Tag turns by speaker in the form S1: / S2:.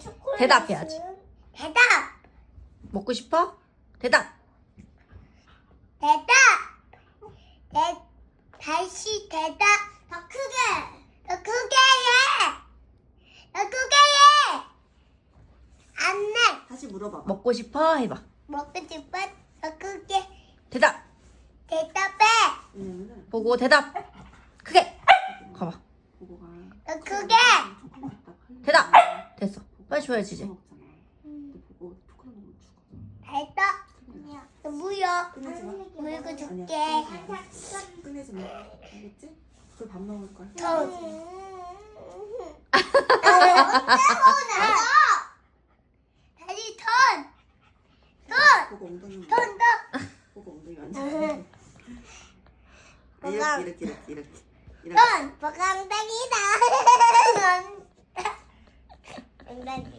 S1: 초콜릿.
S2: 대답해야지.
S1: 대답.
S2: 먹고 싶어? 대답.
S1: 대답. 대 다시 대답. 더 크게. 더 크게 해. 더 크게 해. 안 내.
S3: 다시 물어봐봐.
S2: 먹고 싶어? 해봐.
S1: 먹고 싶어? 더 크게.
S2: 대답.
S1: 대답해.
S3: 왜냐면은
S2: 보고 대답. 크게. 가봐.
S3: 보고가
S1: 더 크게.
S2: 대답. 됐어. 빨리 줘야지 이제.
S1: 너 무여.
S3: 끝내지 마.
S1: 물고
S3: 아니야.
S1: 줄게.
S3: 끝내지 마. 끝내지 마. 알겠지? 그걸 밥 먹을 거야.
S1: 더. 다시 턴. 턴.
S3: 보고 엉덩이
S1: 턴 더.
S3: 보고 엉덩이 완전.
S1: 뭐가?
S3: 이렇게 이렇게 이렇게 이렇게.
S1: 넌 버강당이다. 엉덩이.